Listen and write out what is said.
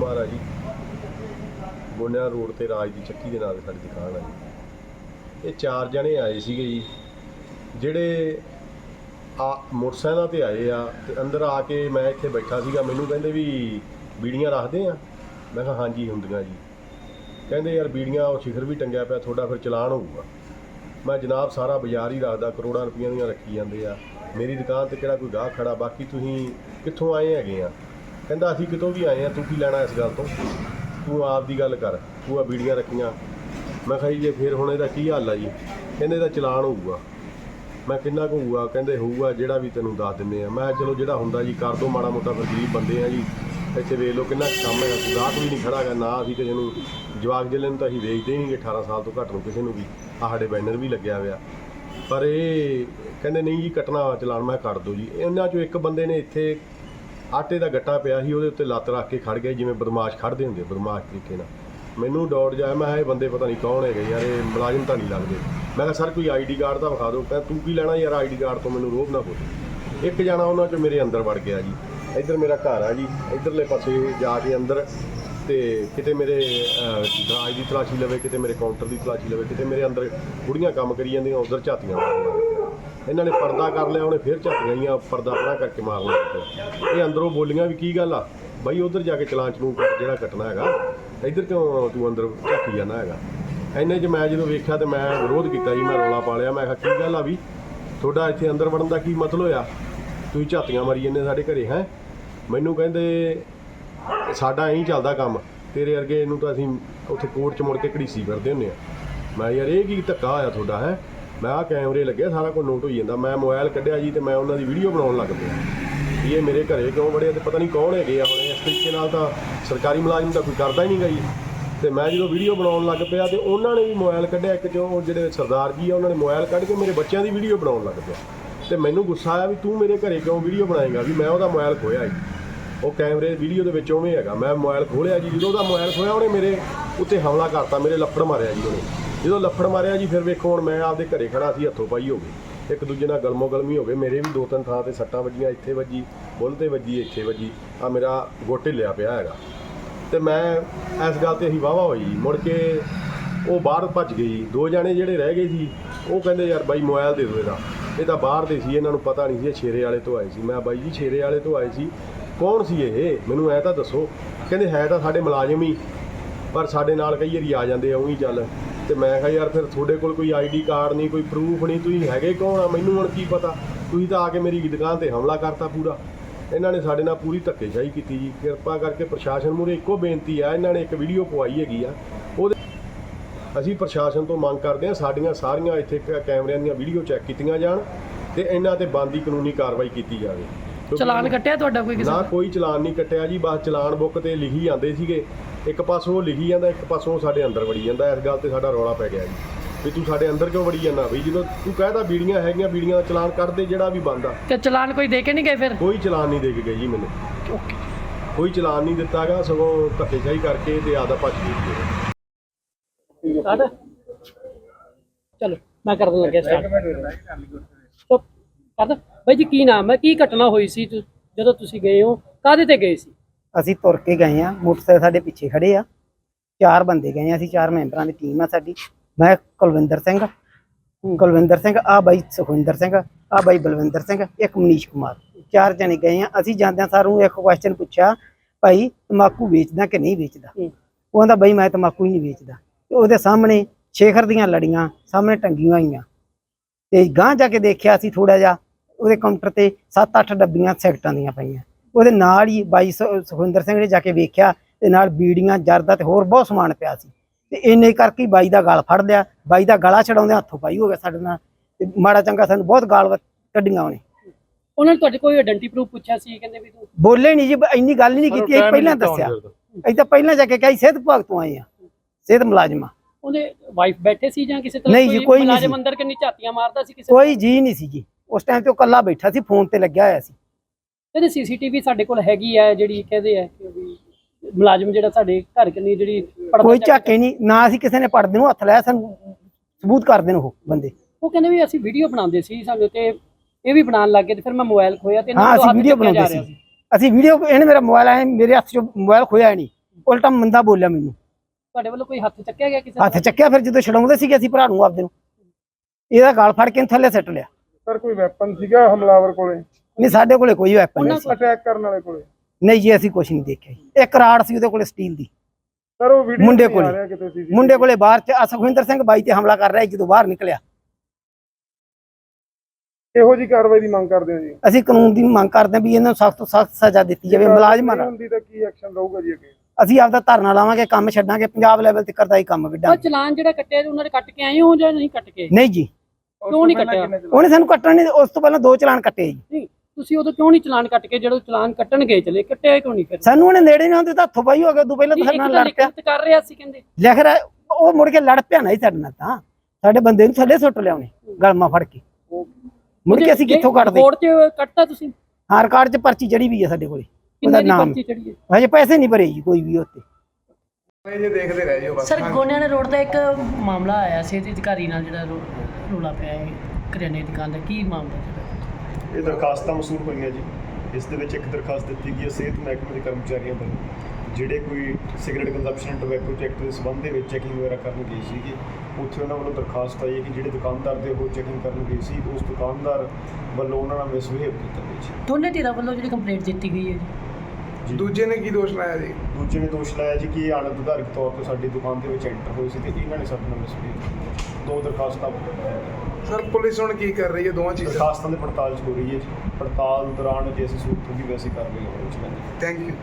ਕੁਮਾਰ ਆ ਜੀ। ਗੋਨਿਆ ਰੋਡ ਤੇ ਰਾਜ ਦੀ ਚੱਕੀ ਦੇ ਨਾਲ ਸਾਡੀ ਦੁਕਾਨ ਆ ਜੀ। ਇਹ ਚਾਰ ਜਣੇ ਆਏ ਸੀਗੇ ਜੀ। ਜਿਹੜੇ ਆ ਮੋਟਰਸਾਈਕਲਾਂ ਤੇ ਆਏ ਆ ਤੇ ਅੰਦਰ ਆ ਕੇ ਮੈਂ ਇੱਥੇ ਬੈਠਾ ਸੀਗਾ। ਮੈਨੂੰ ਕਹਿੰਦੇ ਵੀ ਬੀੜੀਆਂ ਰੱਖਦੇ ਆ? ਮੈਂ ਕਿਹਾ, ਹਾਂਜੀ, ਹੁੰਦੀਆਂ ਜੀ। ਕਹਿੰਦੇ, ਯਾਰ ਬੀੜੀਆਂ, ਉਹ ਸ਼ਿਖਰ ਵੀ ਟੰਗਿਆ ਪਿਆ, ਤੁਹਾਡਾ ਫਿਰ ਚਲਾਨ ਹੋਊਗਾ। ਮੈਂ ਜਨਾਬ, ਸਾਰਾ ਬਾਜ਼ਾਰ ਹੀ ਰੱਖਦਾ, ਕਰੋੜਾਂ ਰੁਪਈਆਂ ਦੀਆਂ ਰੱਖੀ ਜਾਂਦੇ ਆ। ਮੇਰੀ ਦੁਕਾਨ ਤੇ ਕਿਹੜਾ ਕੋਈ ਗਾਹਕ ਖੜਾ? ਬਾਕੀ ਤੁਸੀਂ ਕਿੱਥੋਂ ਆਏ ਹੈਗੇ ਆ? ਕਹਿੰਦਾ, ਅਸੀਂ ਕਿਤੋਂ ਵੀ ਆਏ ਆ, ਤੂੰ ਕੀ ਲੈਣਾ ਇਸ ਗੱਲ ਤੋਂ? ਤੂੰ ਆਪ ਦੀ ਗੱਲ ਕਰ, ਤੂੰ ਆ ਬੀੜੀਆਂ ਰੱਖੀਆਂ। ਮੈਂ ਕਿਹਾ ਜੀ ਜੇ ਫਿਰ ਹੁਣ ਇਹਦਾ ਕੀ ਹੱਲ ਆ ਜੀ? ਕਹਿੰਦੇ ਇਹਦਾ ਚਲਾਨ ਹੋਊਗਾ। ਮੈਂ ਕਿੰਨਾ ਕੁ ਹੋਊਗਾ? ਕਹਿੰਦੇ, ਹੋਊਗਾ, ਜਿਹੜਾ ਵੀ ਤੈਨੂੰ ਦੱਸ ਦਿੰਦੇ ਆ। ਮੈਂ ਚਲੋ, ਜਿਹੜਾ ਹੁੰਦਾ ਜੀ, ਕਰ ਦੋ, ਮਾੜਾ ਮੋਟਾ ਫਿਰ ਗਰੀਬ ਬੰਦੇ ਆ ਜੀ। ਇੱਥੇ ਵੇਖ ਲਓ ਕਿੰਨਾ ਕੁ ਕੰਮ ਹੈ ਕੋਈ ਗਾਹਕ ਵੀ ਨਹੀਂ ਖੜਾ ਹੈਗਾ ਨਾ ਅਸੀਂ ਕਿਸੇ ਨੂੰ, ਜਵਾਕ ਜ਼ਿਲ੍ਹੇ ਨੂੰ ਤਾਂ ਅਸੀਂ ਵੇਚਦੇ ਹੀ ਨਹੀਂਗੇ 18 ਸਾਲ ਤੋਂ ਘੱਟ ਨੂੰ ਕਿਸੇ ਨੂੰ ਵੀ। ਆਹ ਸਾਡੇ ਬੈਨਰ ਵੀ ਲੱਗਿਆ ਹੋਇਆ। ਪਰ ਇਹ, ਕਹਿੰਦੇ, ਨਹੀਂ ਜੀ ਕੱਟਣਾ ਚਲਾਨ। ਮੈਂ ਕੱਟ ਕਰ ਦੋ ਜੀ। ਇਹਨਾਂ ਚੋਂ ਇੱਕ ਬੰਦੇ ਨੇ ਇੱਥੇ ਆਟੇ ਦਾ ਗੱਟਾ ਪਿਆ ਸੀ, ਉਹਦੇ ਉੱਤੇ ਲੱਤ ਰੱਖ ਕੇ ਖੜ ਗਿਆ ਜਿਵੇਂ ਬਦਮਾਸ਼ ਖੜਦੇ ਹੁੰਦੇ ਬਦਮਾਸ਼ ਤਰੀਕੇ ਨਾਲ। ਮੈਨੂੰ ਡੌਟ ਜਾਇਆ ਮੈਂ ਕਿਹਾ, ਇਹ ਬੰਦੇ ਪਤਾ ਨਹੀਂ ਕੌਣ ਹੈਗੇ ਯਾਰ, ਇਹ ਮੁਲਾਜ਼ਮ ਤਾਂ ਨਹੀਂ ਲੱਗਦੇ। ਮੈਂ ਕਿਹਾ, ਸਰ, ਕੋਈ ਆਈਡੀ ਕਾਰਡ ਤਾਂ ਵਿਖਾ ਦਿਓ। ਕਹਿੰਦਾ ਤੂੰ ਕੀ ਲੈਣਾ ਯਾਰ ਆਈਡੀ ਕਾਰਡ ਤੋਂ? ਮੈਨੂੰ ਰੋਬ ਨਾ ਬੋਲ ਇੱਕ ਜਾਣਾ ਉਹਨਾਂ ਚੋਂ ਮੇਰੇ ਅੰਦਰ ਵੜ ਗਿਆ ਜੀ। ਇੱਧਰ ਮੇਰਾ ਘਰ ਆ ਜੀ। ਇੱਧਰਲੇ ਪਾਸੇ ਜਾ ਕੇ ਅੰਦਰ ਤੇ ਕਿਤੇ ਮੇਰੇ ਦਰਾਜ ਦੀ ਤਲਾਸ਼ੀ ਲਵੇ, ਕਿਤੇ ਮੇਰੇ ਕਾਊਂਟਰ ਦੀ ਤਲਾਸ਼ੀ ਲਵੇ, ਕਿਤੇ ਮੇਰੇ ਅੰਦਰ ਕੁੜੀਆਂ ਕੰਮ ਕਰੀ ਜਾਂਦੀਆਂ, ਉਧਰ ਝਾਤੀਆਂ ਮਾਰਨ ਇਹਨਾਂ ਨੇ ਪਰਦਾ ਕਰ ਲਿਆ, ਉਹਨੇ ਫਿਰ ਝਾਤੀਆਂ ਜੀਆਂ ਪਰਦਾ ਪਰਾਂ ਕਰਕੇ ਮਾਰ ਲੱਗ ਇਹ ਅੰਦਰੋਂ ਬੋਲੀਆਂ ਵੀ ਕੀ ਗੱਲ ਆ? ਬਾਈ, ਉਧਰ ਜਾ ਕੇ ਚਲਾਨ ਚਲੂਨ ਜਿਹੜਾ ਕੱਟਣਾ ਹੈਗਾ, ਇੱਧਰ ਕਿਉਂ ਤੂੰ ਅੰਦਰ ਝਾਕੀ ਜਾਣਾ ਹੈਗਾ। ਇੰਨੇ 'ਚ ਮੈਂ ਜਦੋਂ ਵੇਖਿਆ ਤੇ ਮੈਂ ਵਿਰੋਧ ਕੀਤਾ ਜੀ, ਮੈਂ ਰੌਲਾ ਪਾ ਲਿਆ, ਮੈਂ ਕਿਹਾ, ਕੀ ਗੱਲ ਆ ਵੀ? ਤੁਹਾਡਾ ਇੱਥੇ ਅੰਦਰ ਵੜਨ ਦਾ ਕੀ ਮਤਲਬ ਹੋਇਆ ਤੁਸੀਂ ਝਾਤੀਆਂ ਮਾਰੀ ਜੰਨੇ ਸਾਡੇ ਘਰੇ, ਹੈ? ਮੈਨੂੰ ਕਹਿੰਦੇ ਸਾਡਾ ਐਂ ਚੱਲਦਾ ਕੰਮ। ਤੇਰੇ ਵਰਗੇ ਇਹਨੂੰ ਤਾਂ ਅਸੀਂ ਉੱਥੇ ਕੋਰਟ 'ਚ ਮੁੜ ਕੇ ਘੜੀਸੀ ਫਿਰਦੇ ਹੁੰਨੇ ਆ। ਮੈਂ ਯਾਰ ਇਹ ਕੀ ਧੱਕਾ ਆਇਆ ਤੁਹਾਡਾ, ਹੈ? ਮੈਂ ਆ ਕੈਮਰੇ ਲੱਗੇ, ਸਾਰਾ ਕੁਝ ਨੋਟ ਹੋਈ ਜਾਂਦਾ। ਮੈਂ ਮੋਬਾਈਲ ਕੱਢਿਆ ਜੀ ਤੇ ਮੈਂ ਉਹਨਾਂ ਦੀ ਵੀਡੀਓ ਬਣਾਉਣ ਲੱਗ ਪਿਆ। ਵੀ ਇਹ ਮੇਰੇ ਘਰੇ ਕਿਉਂ ਵੜੇ ਆ ਤੇ ਪਤਾ ਨਹੀਂ ਕੌਣ ਹੈਗੇ ਆ। ਹੁਣ ਇਸ ਤਰੀਕੇ ਨਾਲ ਤਾਂ ਸਰਕਾਰੀ ਮੁਲਾਜ਼ਮ ਤਾਂ ਕੋਈ ਕਰਦਾ ਹੀ ਨਹੀਂ ਗਾ ਜੀ। ਤੇ ਮੈਂ ਜਦੋਂ ਵੀਡੀਓ ਬਣਾਉਣ ਲੱਗ ਪਿਆ ਤੇ ਉਹਨਾਂ ਨੇ ਵੀ ਮੋਬਾਈਲ ਕੱਢਿਆ ਇੱਕ ਜੋ ਜਿਹੜੇ ਸਰਦਾਰ ਜੀ ਆ, ਉਹਨਾਂ ਨੇ ਮੋਬਾਈਲ ਕੱਢ ਕੇ ਮੇਰੇ ਬੱਚਿਆਂ ਦੀ ਵੀਡੀਓ ਬਣਾਉਣ ਲੱਗ ਪਿਆ। ਤੇ ਮੈਨੂੰ ਗੁੱਸਾ ਆਇਆ ਵੀ ਤੂੰ ਮੇਰੇ ਘਰੇ ਕਿਉਂ ਵੀਡੀਓ ਬਣਾਏਗਾ? ਵੀ ਮੈਂ ਉਹਦਾ ਮੋਬਾਈਲ ਖੋਇਆ ਜੀ। ਉਹ ਕੈਮਰੇ ਵੀਡੀਓ ਦੇ ਵਿੱਚ ਉਵੇਂ ਹੈਗਾ। ਮੈਂ ਮੋਬਾਈਲ ਖੋਲਿਆ ਜੀ, ਜਦੋਂ ਉਹਦਾ ਮੋਬਾਈਲ ਖੋਇਆ, ਉਹਨੇ ਮੇਰੇ ਉੱਤੇ ਹਮਲਾ ਕਰਤਾ, ਮੇਰੇ ਲੱਫੜ ਮਾਰਿਆ ਜੀ ਉਹਨੇ। ਜਦੋਂ ਲੱਫੜ ਮਾਰਿਆ ਜੀ, ਫਿਰ ਵੇਖੋ ਹੁਣ ਮੈਂ ਆਪਦੇ ਘਰੇ ਖੜਾ ਸੀ, ਹੱਥੋਂ ਪਾਈ ਹੋ ਗਏ ਇੱਕ ਦੂਜੇ ਨਾਲ ਗਲਮੋ ਗਲਮੀ ਹੋ ਗਏ ਮੇਰੇ ਵੀ ਦੋ ਤਿੰਨ ਥਾਂ ਤੇ ਸੱਟਾਂ ਵੱਜੀਆਂ, ਇੱਥੇ ਵੱਜੀ, ਬੁੱਲ ਤੇ ਵੱਜੀ, ਇੱਥੇ ਵੱਜੀ। ਆ ਮੇਰਾ ਗੋਟੇ ਲਿਆ ਪਿਆ ਹੈਗਾ। ਤੇ ਮੈਂ ਇਸ ਗੱਲ ਤੇ ਅਸੀਂ ਵਾਵਾ ਹੋਈ ਮੁੜ ਕੇ ਉਹ ਬਾਹਰ ਭੱਜ ਗਈ ਦੋ ਜਾਣੇ ਜਿਹੜੇ ਰਹਿ ਗਏ ਸੀ, ਉਹ ਕਹਿੰਦੇ, ਯਾਰ ਬਾਈ, ਮੋਬਾਈਲ ਦੇ ਦਿਓ ਇਹਦਾ। ਇਹ ਤਾਂ ਬਾਹਰ ਦੇ ਸੀ, ਇਹਨਾਂ ਨੂੰ ਪਤਾ ਨਹੀਂ ਸੀ, ਇਹ ਛੇਰੇ ਵਾਲੇ ਤੋਂ ਆਏ ਸੀ। ਮੈਂ ਬਾਈ ਜੀ, ਛੇਰੇ ਵਾਲੇ ਤੋਂ ਆਏ ਸੀ। ਕੌਣ ਸੀ ਇਹ? ਮੈਨੂੰ ਐ ਤਾਂ ਦੱਸੋ। ਕਹਿੰਦੇ ਹੈ ਤਾਂ ਸਾਡੇ ਮੁਲਾਜ਼ਮ ਹੀ, ਪਰ ਸਾਡੇ ਨਾਲ ਕਈ ਵਾਰੀ ਆ ਜਾਂਦੇ ਆ, ਉਹੀ ਚੱਲ। ਤੇ ਮੈਂ ਕਿਹਾ, ਯਾਰ ਫਿਰ ਤੁਹਾਡੇ ਕੋਲ ਕੋਈ ਆਈਡੀ ਕਾਰਡ ਨਹੀਂ, ਕੋਈ ਪ੍ਰੂਫ ਨਹੀਂ, ਤੁਸੀਂ ਹੈਗੇ ਕੌਣ ਆ? ਮੈਨੂੰ ਹੁਣ ਕੀ ਪਤਾ? ਤੁਸੀਂ ਤਾਂ ਆ ਕੇ ਮੇਰੀ ਦੁਕਾਨ ਤੇ ਹਮਲਾ ਕਰਤਾ ਪੂਰਾ। ਇਹਨਾਂ ਨੇ ਸਾਡੇ ਨਾਲ ਪੂਰੀ ਧੱਕੇਸ਼ਾਹੀ ਕੀਤੀ ਜੀ। ਕਿਰਪਾ ਕਰਕੇ ਪ੍ਰਸ਼ਾਸਨ ਮੂਹਰੇ ਇੱਕੋ ਬੇਨਤੀ ਆ, ਇਹਨਾਂ ਨੇ ਇੱਕ ਵੀਡੀਓ ਪਵਾਈ ਹੈਗੀ ਆ। ਉਹਦੇ ਅਸੀਂ ਪ੍ਰਸ਼ਾਸਨ ਤੋਂ ਮੰਗ ਕਰਦੇ ਹਾਂ ਸਾਡੀਆਂ ਸਾਰੀਆਂ ਇੱਥੇ ਕ- ਕੈਮਰਿਆਂ ਦੀਆਂ ਵੀਡੀਓ ਚੈੱਕ ਕੀਤੀਆਂ ਜਾਣ ਤੇ ਇਹਨਾਂ ਤੇ ਬੰਦੀ ਕਾਨੂੰਨੀ ਕਾਰਵਾਈ ਕੀਤੀ ਜਾਵੇ। ਚਲਾਨ ਕੱਟਿਆ ਤੁਹਾਡਾ ਕੋਈ ਕਿਸੇ ਨਾ ਦਾ? ਕੋਈ ਚਲਾਨ ਨਹੀਂ ਕੱਟਿਆ ਜੀ ਬਸ ਚਲਾਨ ਬੁੱਕ ਤੇ ਲਿਖੀ ਜਾਂਦੇ ਸੀਗੇ। ਇੱਕ ਪਾਸੋਂ ਉਹ ਲਿਖੀ ਜਾਂਦਾ ਇੱਕ ਪਾਸੋਂ ਉਹ ਸਾਡੇ ਅੰਦਰ ਵੜੀ ਜਾਂਦਾ। ਇਸ ਗੱਲ ਤੇ ਸਾਡਾ ਰੌਲਾ ਪੈ ਗਿਆ ਜੀ। ਵੀ ਤੂੰ ਸਾਡੇ ਅੰਦਰ ਕਿਉਂ ਵੜੀ ਜਾਂਦਾ ਬਈ? ਜਦੋਂ ਤੂੰ ਕਹਿਦਾ ਬੀੜੀਆਂ ਹੈਗੀਆਂ ਬੀੜੀਆਂ ਦਾ ਚਲਾਨ ਕੱਢ ਦੇ ਜਿਹੜਾ ਵੀ ਬੰਦਾ। ਤੇ ਚਲਾਨ ਕੋਈ ਦੇ ਕੇ ਨਹੀਂ ਗਏ ਫਿਰ? ਕੋਈ ਚਲਾਨ ਨਹੀਂ ਦੇ ਕੇ ਗਈ ਜੀ ਮੈਨੂੰ। ਓਕੇ। ਕੋਈ ਚਲਾਨ ਨਹੀਂ ਦਿੱਤਾਗਾ ਸਗੋਂ ਧੱਕੇਸ਼ਾਹੀ ਕਰਕੇ ਤੇ ਆਦਾ ਭੱਜ ਕਾਟ ਚਲੋ ਮੈਂ ਕਰ ਦੂੰ ਲੱਗਿਆ ਸਟਾਰਟ ਚੁੱਪ ਕਰ ਦੋ ਬਾਈ ਜੀ ਕੀ ਨਾਮ ਹੈ? ਕੀ ਘਟਨਾ ਹੋਈ ਸੀ ਤੁ- ਜਦੋਂ ਤੁਸੀਂ ਗਏ ਹੋ? ਕਾਹਦੇ ਤੇ ਗਏ ਸੀ? ਅਸੀਂ ਤੁਰ ਕੇ ਗਏ ਆ ਮੋਟਰਸਾਈਕਲ ਸਾਡੇ ਪਿੱਛੇ ਖੜੇ ਆ। ਚਾਰ ਬੰਦੇ ਗਏ ਆ ਅਸੀਂ ਚਾਰ ਮੈਂਬਰਾਂ ਦੀ ਟੀਮ ਆ ਸਾਡੀ। ਮੈਂ ਕੁਲਵਿੰਦਰ ਸਿੰਘ ਕੁਲਵਿੰਦਰ ਸਿੰਘ ਆ ਬਾਈ ਸੁਖਵਿੰਦਰ ਸਿੰਘ ਆ ਬਾਈ ਬਲਵਿੰਦਰ ਸਿੰਘ ਇੱਕ ਮਨੀਸ਼ ਕੁਮਾਰ। ਚਾਰ ਜਣੇ ਗਏ ਆ। ਅਸੀਂ ਜਾਂਦਿਆਂ ਸਾਰੂ ਇੱਕ ਕੁਐਸਚਨ ਪੁੱਛਿਆ ਭਾਈ ਤਮਾਕੂ ਵੇਚਦਾ ਕਿ ਨਹੀਂ ਵੇਚਦਾ? ਹੂੰ। ਉਹ ਕਹਿੰਦਾ ਬਾਈ ਮੈਂ ਤਮਾਕੂ ਹੀ ਨਹੀਂ ਵੇਚਦਾ। ਤੇ ਉਹਦੇ ਸਾਹਮਣੇ ਸ਼ੇਖਰ ਦੀਆਂ ਲੜੀਆਂ ਸਾਹਮਣੇ ਟੰਗੀਆਂ ਹੋਈਆਂ ਤੇ ਗਾਂਹ ਜਾ ਕੇ ਦੇਖਿਆ ਸੀ ਥੋੜਾ ਜਿਹਾ ਉਹਦੇ ਕਾਊਂਟਰ ਤੇ 7-8 ਡੱਬੀਆਂ ਸਿਗਰਟਾਂ ਦੀਆਂ ਪਈਆਂ। ਉਹਦੇ ਨਾਲ ਹੀ ਬਾਈ ਸੁਖਵਿੰਦਰ ਸਿੰਘ ਨੇ ਜਾ ਕੇ ਵੇਖਿਆ ਤੇ ਨਾਲ ਬੀੜੀਆਂ ਜਰਦਾ ਤੇ ਹੋਰ ਬਹੁਤ ਸਮਾਨ ਪਿਆ ਸੀ। ਤੇ ਇੰਨੇ ਕਰਕੇ ਹੀ ਬਾਈ ਦਾ ਗਲ ਫੜ ਲਿਆ। ਬਾਈ ਦਾ ਗਲਾ ਛਡਾਉਂਦੇ ਹੱਥੋਂ ਪਾਈ ਹੋ ਗਿਆ ਸਾਡੇ ਨਾਲ। ਤੇ ਮਾੜਾ ਚੰਗਾ ਸਾਨੂੰ ਬਹੁਤ ਗਾਲ ਕੱਢੀਆਂ ਉਹਨੇ। ਉਹਨਾਂ ਨੇ ਤੁਹਾਡੇ ਕੋਈ ਆਇਡੈਂਟੀ ਪ੍ਰੂਫ ਪੁੱਛਿਆ ਸੀ? ਕਹਿੰਦੇ ਵੀ ਤੂੰ ਬੋਲੇ ਨਹੀਂ ਜੀ ਇੰਨੀ ਗੱਲ ਹੀ ਨਹੀਂ ਕੀਤੀ ਅਸੀਂ ਪਹਿਲਾਂ ਦੱਸਿਆ। ਅਸੀਂ ਤਾਂ ਪਹਿਲਾਂ ਜਾ ਕੇ ਕਹੀ ਸਿਹਤ ਵਿਭਾਗ ਤੋਂ ਆਏ ਆ ਸਿਹਤ ਮੁਲਾਜ਼ਮ ਉਹਦੇ ਵਾਈਫ ਬੈਠੇ ਸੀ ਜਾਂ ਕਿਸੇ ਤਰ੍ਹਾਂ ਨਹੀਂ ਜੀ, ਕੋਈ ਮੁਲਾਜ਼ਮ। ਅੰਦਰ ਕਿੰਨੀ ਝਾਤੀਆਂ ਮਾਰਦਾ ਸੀ ਕਿਸੇ ਕੋਈ ਜੀ ਨਹੀਂ ਸੀ ਜੀ। ਉਸ ਟਾਈਮ ਤੇ ਉਹ ਕੱਲਾ ਬੈਠਾ ਸੀ ਫੋਨ ਤੇ ਲੱਗਿਆ ਹੋਇਆ ਸੀ। ਇਹਦੇ ਸੀਸੀਟੀਵੀ ਸਾਡੇ ਕੋਲ ਹੈਗੀ ਹੈ ਜਿਹੜੀ ਕਹਿੰਦੇ ਆ ਕਿ ਵੀ ਮੁਲਾਜ਼ਮ ਜਿਹੜਾ ਸਾਡੇ ਘਰ ਕਿੰਨੀ ਜਿਹੜੀ ਪੜਦਾ ਕੋਈ ਝਾਕੇ ਨਹੀਂ ਨਾ ਅਸੀਂ ਕਿਸੇ ਨੇ ਪੜਦੇ ਨੂੰ ਹੱਥ ਲਾਇਆ ਸਾਨੂੰ ਸਬੂਤ ਕਰ ਦੇਣ ਉਹ ਬੰਦੇ। ਉਹ ਕਹਿੰਦੇ ਵੀ ਅਸੀਂ ਵੀਡੀਓ ਬਣਾਉਂਦੇ ਸੀ ਸਾਨੂੰ ਤੇ ਇਹ ਵੀ ਬਣਾਉਣ ਲੱਗ ਗਏ ਤੇ ਫਿਰ ਮੈਂ ਮੋਬਾਈਲ ਖੋਇਆ ਤੇ ਹਾਂ ਅਸੀਂ ਵੀਡੀਓ ਬਣਾਉਂਦੇ ਸੀ। ਅਸੀਂ ਵੀਡੀਓ ਇਹਨੇ ਮੇਰਾ ਮੋਬਾਈਲ ਆਇਆ ਮੇਰੇ ਹੱਥ 'ਚੋਂ ਮੋਬਾਈਲ ਖੋਇਆ ਨਹੀਂ। ਉਲਟਾ ਮੰਦਾ ਬੋਲਿਆ ਮੈਨੂੰ। ਤੁਹਾਡੇ ਵੱਲੋਂ ਕੋਈ ਹੱਥ ਚੱਕਿਆ ਗਿਆ ਕਿਸੇ ਹੱਥ ਚੱਕਿਆ ਫਿਰ ਜਦੋਂ ਛਡਾਉਂਦੇ ਸੀਗੇ ਅਸੀਂ ਭਰਾ ਨੂੰ ਆਪਦੇ ਨੂੰ। ਇਹਦਾ ਗਾਲ ਫੜ ਕੇ ਥੱਲੇ ਸੱਟ ਲਿਆ। ਸਰ ਕੋਈ ਵੈਪਨ ਸੀਗਾ ਹਮਲਾਵਰ ਕੋਲੇ? ਨਹੀਂ ਸਾਡੇ ਕੋਲੇ ਕੋਈ ਵੈਪਨ ਨਹੀਂ ਸੀ। ਅਟੈਕ ਕਰਨ ਵਾਲੇ ਕੋਲੇ? ਨਹੀਂ ਜੀ ਅਸੀਂ ਕੁਝ ਨਹੀਂ ਦੇਖਿਆ ਜੀ। ਇੱਕ ਰਾੜ ਸੀ ਉਹਦੇ ਕੋਲੇ ਸਟੀਲ ਦੀ। ਸਰ ਉਹ ਵੀਡੀਓ ਮੁੰਡੇ ਕੋਲੇ। ਰਿਹਾ ਕਿਤੇ ਸੀ ਮੁੰਡੇ ਕੋਲੇ ਬਾਹਰ ਚ ਆਹ ਸੁਖਵਿੰਦਰ ਸਿੰਘ ਬਾਈ ਤੇ ਹਮਲਾ ਕਰ ਰਿਹਾ ਸੀ ਜਦੋਂ ਬਾਹਰ ਨਿਕਲਿਆ। ਇਹੋ ਜੀ ਕਾਰਵਾਈ ਦੀ ਮੰਗ ਕਰਦੇ ਹੋ ਜੀ? ਅਸੀਂ ਕਾਨੂੰਨ ਦੀ ਮੰਗ ਕਰਦੇ ਹਾਂ ਵੀ ਇਹਨਾਂ ਨੂੰ ਸਖਤ ਤੋਂ ਸਖਤ ਸਜ਼ਾ ਦਿੱਤੀ ਜਾਵੇ ਮੁਲਾਜ਼ਮਾਂ ਨਹੀਂ ਨਾਲ ਹੁੰਦੀ ਤਾਂ ਕੀ ਐਕਸ਼ਨ ਰਹੂਗਾ ਜੀ ਅੱਗੇ? ਅਸੀਂ ਆਪਦਾ ਧਰਨਾ ਲਾਵਾਂਗੇ ਕੰਮ ਛੱਡਾਂਗੇ ਪੰਜਾਬ ਲੈਵਲ ਤੇ ਕਰਦਾ ਹੀ ਕੰਮ ਉਹ ਵਿੱਢਾਂਗੇ ਚਲਾਨ ਜਿਹੜਾ ਕੱਟਿਆ ਉਹਨਾਂ ਨੇ ਕੱਟ ਕੇ ਆਏ ਹੋ ਜਾਂ ਨਹੀਂ ਕੱਟ ਕੇ? ਨਹੀਂ ਜੀ। ਕਿਉਂ ਨਹੀਂ ਕੱਟਿਆ? ਉਹਨੇ ਸਾਨੂੰ ਕੱਟਣ ਨਹੀਂ ਉਸ ਤੋਂ ਪਹਿਲਾਂ ਦੋ ਚਲਾਨ ਕੱਟੇ ਜੀ ਨਹੀਂ ਤੁਸੀਂ ਉਦੋਂ ਕਿਉਂ ਨਹੀਂ ਚਲਾਨ ਕੱਟ ਕੇ ਜਦੋਂ ਚਲਾਨ ਕੱਟਣ ਗਏ ਚਲੇ ਕੱਟਿਆ ਕਿਉਂ ਨਹੀਂ ਫਿਰ? ਸਾਨੂੰ ਉਹਨੇ ਨੇੜੇ ਨਹੀਂ ਆਉਂਦੇ ਤਾਂ ਹੱਥੋਂ ਪਾਈ ਹੋ ਗਿਆ ਉਦੋਂ ਪਹਿਲਾਂ ਤਾਂ ਸਾਡੇ ਨਾਲ ਲੜ ਪਿਆ। ਕਰ ਰਿਹਾ ਸੀ ਕਹਿੰਦੇ। ਲਿਖ ਰਿਹਾ ਉਹ ਮੁੜ ਕੇ ਲੜ ਪਿਆ ਨਾ ਜੀ ਸਾਡੇ ਨਾਲ ਤਾਂ। ਸਾਡੇ ਬੰਦੇ ਨੂੰ ਥੱਲੇ ਸੁੱਟ ਲਿਆਉਣੇ ਗਲਮਾ ਫੜ ਕੇ। ਮੁੜ ਕੇ ਅਸੀਂ ਕਿੱਥੋਂ ਕੱਢਦੇ ਕੋਰਟ 'ਚ ਕੱਟਤਾ ਤੁਸੀਂ? ਹਾਂ ਰਿਕਾਰਡ 'ਚ ਪਰਚੀ ਜੜੀ ਵੀ ਹੈ ਸਾਡੇ ਕੋਲੇ ਕਿੰਨੇ ਉਹਦਾ ਦੀ ਨਾਮ। ਪਰਚੀ ਚੜੀ ਹੈ? ਹਜੇ ਪੈਸੇ ਨਹੀਂ ਭਰੇ ਜੀ ਕੋਈ ਵੀ ਉੱਤੇ ਇਹ ਦੇਖਦੇ ਰਹਿ ਜਿਓ ਸਰ ਗੋਨਿਆਣਾ ਰੋਡ ਦਾ ਇੱਕ ਮਾਮਲਾ ਆਇਆ ਸੀ ਤੇ ਅਧਿਕਾਰੀ ਨਾਲ ਜਿਹੜਾ ਰੋ- ਰੌਲਾ ਪਿਆ ਹੈ ਕਰਿਆਨੇ ਦੀ ਦੁਕਾਨ ਦਾ ਕੀ ਮਾਮਲਾ ਜਿਹੜਾ ਇਹ ਦਰਖਾਸਤਾਂ ਮਸੂਲ ਹੋਈਆਂ ਜੀ। ਇਸ ਦੇ ਵਿੱਚ ਇੱਕ ਦਰਖਾਸਤ ਦਿੱਤੀ ਗਈ ਹੈ ਸਿਹਤ ਮਹਿਕਮੇ ਦੇ ਕਰਮਚਾਰੀਆਂ ਵੱਲੋਂ। ਜਿਹੜੇ ਕੋਈ ਸਿਗਰਟ ਕੰਜ਼ੰਪਸ਼ਨ ਟੋਬੈਕੋ ਚੈੱਕ ਦੇ ਸੰਬੰਧ ਦੇ ਵਿੱਚ ਚੈਕਿੰਗ ਵਗੈਰਾ ਕਰਨ ਗਏ ਸੀਗੇ ਉੱਥੇ ਉਹਨਾਂ ਵੱਲੋਂ ਦਰਖਾਸਤ ਆਈ ਹੈ ਕਿ ਜਿਹੜੇ ਦੁਕਾਨਦਾਰ ਦੇ ਉਹ ਚੈਕਿੰਗ ਕਰਨ ਗਏ ਸੀ ਉਸ ਦੁਕਾਨਦਾਰ ਵੱਲੋਂ ਉਹਨਾਂ ਨਾਲ ਮਿਸਬਿਹੇਵ ਕੀਤਾ ਗਿਆ ਜੀ। ਦੋਨੇ ਧਿਰਾਂ ਵੱਲੋਂ ਜਿਹੜੀ ਕੰਪਲੇਂਟ ਦਿੱਤੀ ਗਈ ਹੈ ਜੀ? ਦੂਜੇ ਨੇ ਕੀ ਦੋਸ਼ ਲਾਇਆ ਜੀ? ਦੂਜੇ ਨੇ ਦੋਸ਼ ਲਾਇਆ ਜੀ ਕਿ ਇਹ ਅਣਅਧਿਕਾਰਿਤ ਤੌਰ ਤੇ ਸਾਡੀ ਦੁਕਾਨ ਦੇ ਵਿੱਚ ਐਂਟਰ ਹੋਏ ਸੀ ਤੇ ਇਹਨਾਂ ਨੇ ਸਾਡੇ ਨਾਲ ਮਿਸਬਿਹੇਵ ਦੋ ਦਰਖਾਸਤਾਂ ਸਰ ਪੁਲਿਸ ਹੁਣ ਕੀ ਕਰ ਰਹੀ ਹੈ ਦੋਵਾਂ ਦਰਖਾਸਤਾਂ ਦੇ ਪੜਤਾਲ 'ਚ ਹੋ ਰਹੀ ਹੈ ਜੀ। ਪੜਤਾਲ ਦੌਰਾਨ ਜੇ ਅਸੀਂ ਸੂਤ ਹੋਗੀ ਵੈਸੇ ਕਾਰਵਾਈ ਹੋਣੀ ਚਾਹੀਦੀ ਹੈ। Thank you